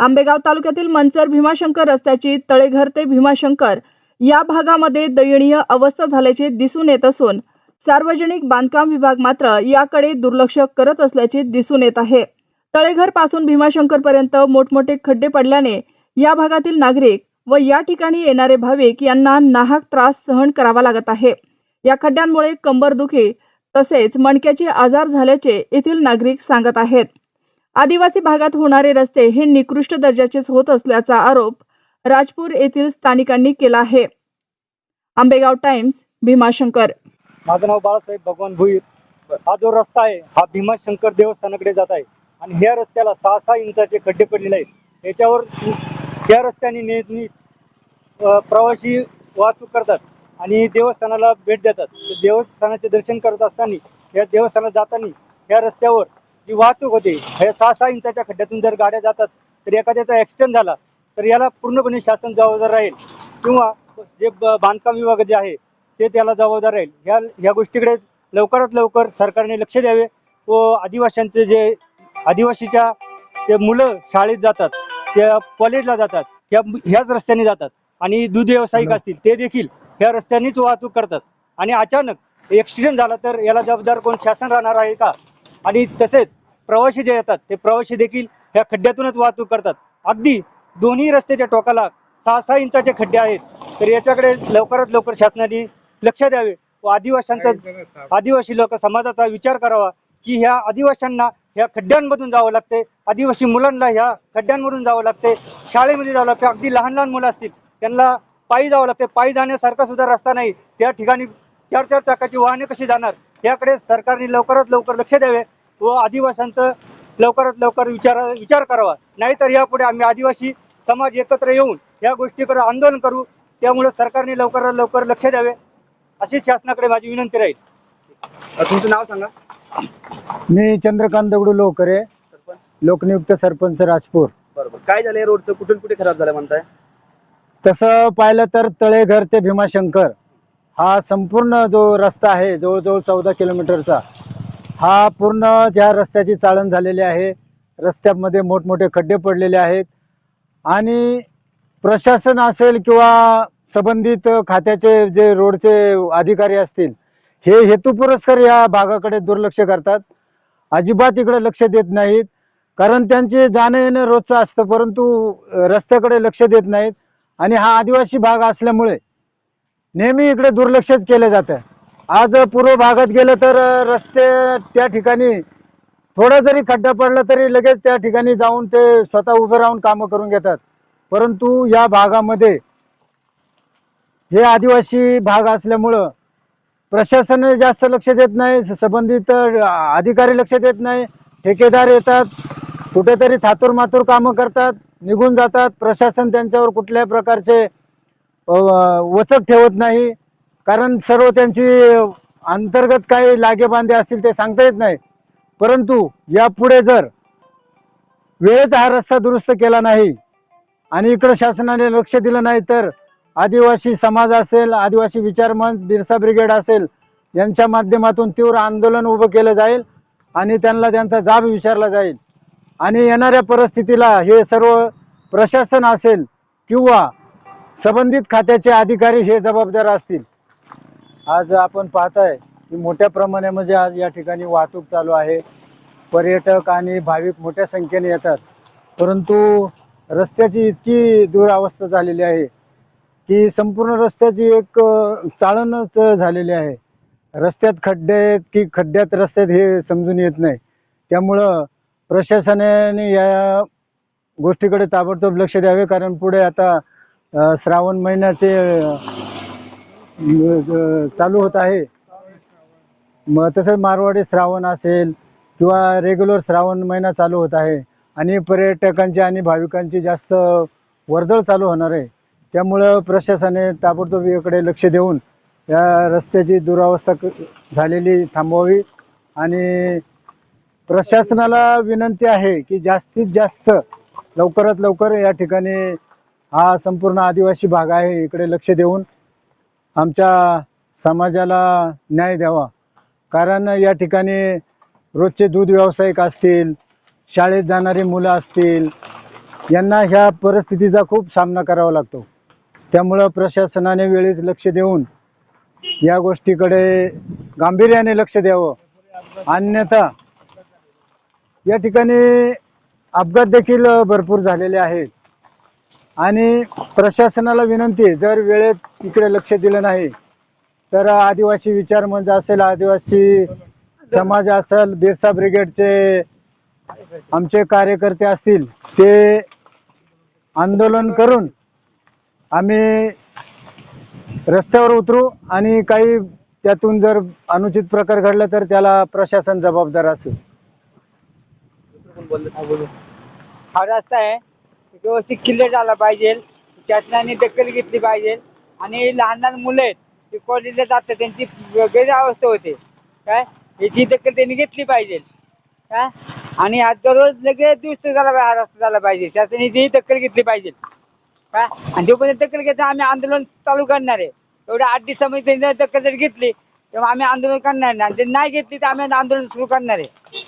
आंबेगाव तालुक्यातील मंचर भीमाशंकर रस्त्याची तळेघर ते भीमाशंकर या भागामध्ये दयनीय अवस्था झाल्याचे दिसून येत असून सार्वजनिक बांधकाम विभाग मात्र याकडे दुर्लक्ष करत असल्याचे दिसून येत आहे. तळेघरपासून भीमाशंकर पर्यंत मोठमोठे खड्डे पडल्याने या भागातील नागरिक व या ठिकाणी येणारे भाविक यांना नाहक त्रास सहन करावा लागत आहे. या खड्ड्यांमुळे कंबरदुखी तसेच मणक्याचे आजार झाल्याचे येथील नागरिक सांगत आहेत. आदिवासी भागात होणारे रस्ते हे निकृष्ट दर्जाचेच होत असल्याचा आरोप राजपूर येथील स्थानिकांनी केला आहे. आंबेगाव टाइम्स भीमाशंकर. माझं नाव बाळासाहेब भगवान भुईर. हा जो रस्ता आहे हा भीमाशंकर देवस्थानाकडे जात आहे. आणि ह्या रस्त्याला सहा सहा इंचाचे खड्डे पडलेले आहेत. याच्यावर या रस्त्याने नेहमी प्रवासी वाहतूक करतात आणि देवस्थानाला भेट देतात. देवस्थानाचे दर्शन करत असताना या देवस्थानात जाताना या रस्त्यावर जी वाहतूक होते. ह्या सहा सहा इंचाच्या खड्ड्यातून जर गाड्या जातात तर एखाद्याचा ॲक्सिडेंट झाला तर याला पूर्णपणे शासन जबाबदार राहील. किंवा जे बांधकाम विभाग जे आहे ते त्याला जबाबदार राहील. ह्या ह्या गोष्टीकडे लवकरात लवकर सरकारने लक्ष द्यावे व आदिवासींचे जे आदिवासीच्या ते मुलं शाळेत जातात त्या कॉलेजला जातात ह्या ह्याच रस्त्याने जातात. आणि दूध व्यावसायिक असतील ते देखील ह्या रस्त्यानेच वाहतूक करतात. आणि अचानक ॲक्सिडेंट झाला तर याला जबाबदार कोण शासन राहणार आहे का? आणि तसेच प्रवासी जे येतात ते प्रवासी देखील ह्या खड्ड्यातूनच वाहतूक करतात. अगदी दोन्ही रस्त्याच्या टोकाला सहा सहा इंचाचे खड्डे आहेत. तर याच्याकडे लवकरात लवकर शासनाने लक्ष द्यावे व आदिवासींचा आदिवासी लोक समाजाचा विचार करावा की ह्या आदिवासींना ह्या खड्ड्यांमधून जावं लागते. आदिवासी मुलांना ह्या खड्ड्यांमधून जावं लागते. शाळेमध्ये जावं लागते. अगदी लहान लहान मुलं असतील त्यांना पायी जावं लागते. पायी जाण्यासारखा सुद्धा रस्ता नाही. त्या ठिकाणी चार चार चाकाची वाहने कशी जाणार? याकडे सरकारने लवकरात लवकर लक्ष द्यावे. व आदिवासींचं लवकरात लवकर विचार विचार करावा. नाहीतर यापुढे आम्ही आदिवासी समाज एकत्र येऊन या गोष्टीकडे आंदोलन करू. त्यामुळे सरकारने लवकरात लवकर लक्ष द्यावे अशी शासनाकडे माझी विनंती राहील. तुमचं नाव सांगा. मी चंद्रकांत दगडू लोकरे लोकनियुक्त सरपंच राजपूर. बरोबर. काय झालं रोडचं? कुठून कुठे खराब झालं म्हणताय? तसं पाहिलं तर तळेघर ते भीमाशंकर. हा संपूर्ण जो रस्ता आहे जवळजवळ चौदा किलोमीटरचा हा पूर्ण ज्या रस्त्याची चाळण झालेली आहे रस्त्यामध्ये मोठमोठे खड्डे पडलेले आहेत आणि प्रशासन असेल किंवा संबंधित खात्याचे जे रोडचे अधिकारी असतील हे हेतुपुरस्कर या भागाकडे दुर्लक्ष करतात. अजिबात इकडे लक्ष देत नाहीत कारण त्यांचे जाणं येणं रोजचं असतं परंतु रस्त्याकडे लक्ष देत नाहीत. आणि हा आदिवासी भाग असल्यामुळे नेहमी इकडे दुर्लक्षच केलं जातं. आज पूर्व भागात गेलं तर रस्ते त्या ठिकाणी थोडा जरी खड्डा पडला तरी लगेच त्या ठिकाणी जाऊन ते स्वतः उभे राहून कामं करून घेतात. परंतु या भागामध्ये हे आदिवासी भाग असल्यामुळं प्रशासन जास्त लक्ष देत नाही संबंधित अधिकारी लक्ष देत नाही ठेकेदार येतात कुठेतरी थातूर मातूर कामं करतात निघून जातात. प्रशासन त्यांच्यावर कुठल्याही प्रकारचे वचक ठेवत नाही. कारण सर्व त्यांची अंतर्गत काही लागेबांधे असतील ते सांगता येत नाही. परंतु यापुढे जर वेळेत हा रस्ता दुरुस्त केला नाही आणि इकडं शासनाने लक्ष दिलं नाही तर आदिवासी समाज असेल आदिवासी विचार मंच बिरसा ब्रिगेड असेल यांच्या माध्यमातून तीव्र आंदोलन उभं केलं जाईल आणि त्यांना त्यांचा जाब विचारला जाईल. आणि येणाऱ्या परिस्थितीला हे सर्व प्रशासन असेल किंवा संबंधित खात्याचे अधिकारी हे जबाबदार असतील. आज आपण पाहताय की मोठ्या प्रमाणामध्ये म्हणजे आज या ठिकाणी वाहतूक चालू आहे. पर्यटक आणि भाविक मोठ्या संख्येने येतात. परंतु रस्त्याची इतकी दुरावस्था झालेली आहे की संपूर्ण रस्त्याची एक चाळणच झालेली आहे. रस्त्यात खड्डे आहेत की खड्ड्यात रस्त्यात हे समजून येत नाही. त्यामुळं प्रशासनाने या गोष्टीकडे ताबडतोब लक्ष द्यावे कारण पुढे आता श्रावण महिन्याचे चालू होत आहे. मग तसंच मारवाडी श्रावण असेल किंवा रेग्युलर श्रावण महिना चालू होत आहे आणि पर्यटकांची आणि भाविकांची जास्त वर्दळ चालू होणार आहे. त्यामुळं प्रशासनाने ताबडतोब याकडे लक्ष देऊन या रस्त्याची दुरावस्था क- झालेली थांबवावी आणि प्रशासनाला विनंती आहे की जास्तीत जास्त लवकरात लवकर या ठिकाणी हा संपूर्ण आदिवासी भाग आहे इकडे लक्ष देऊन आमच्या समाजाला न्याय द्यावा. कारण या ठिकाणी रोजचे दूध व्यावसायिक असतील शाळेत जाणारी मुलं असतील यांना ह्या परिस्थितीचा खूप सामना करावा लागतो. त्यामुळं प्रशासनाने वेळेत लक्ष देऊन या गोष्टीकडे गांभीर्याने लक्ष द्यावं. अन्यथा या ठिकाणी अपघात देखील भरपूर झालेले आहेत. आणि प्रशासनाला विनंती आहे जर वेळेत इकडे लक्ष दिलं नाही तर आदिवासी विचार मंच असेल आदिवासी समाज असेल बिरसा ब्रिगेडचे आमचे कार्यकर्ते असतील ते आंदोलन करून आम्ही रस्त्यावर उतरू आणि काही त्यातून जर अनुचित प्रकार घडला तर त्याला प्रशासन जबाबदार असेल. हा रस्ता आहे. व्यवस्थित क्लिअर झाला पाहिजे. शासनाने दखल घेतली पाहिजे. आणि लहान लहान मुलं आहेत ते कॉलेजला जातात त्यांची गैरअवस्था अवस्था होते. काय? याची दखल त्यांनी घेतली पाहिजे. काय? आणि आज दररोज लगेच दुरुस्त झाला पाहिजे हा रस्ता झाला पाहिजे. शासनाने ती दखल घेतली पाहिजे. काय? आणि जोपर्यंत दखल घेता आम्ही आंदोलन चालू करणार आहे. एवढ्या आठ दिवसामध्ये त्यांनी दखल जर घेतली तेव्हा आम्ही आंदोलन करणार नाही. आणि जर नाही घेतली तर आम्ही आंदोलन सुरू करणार आहे.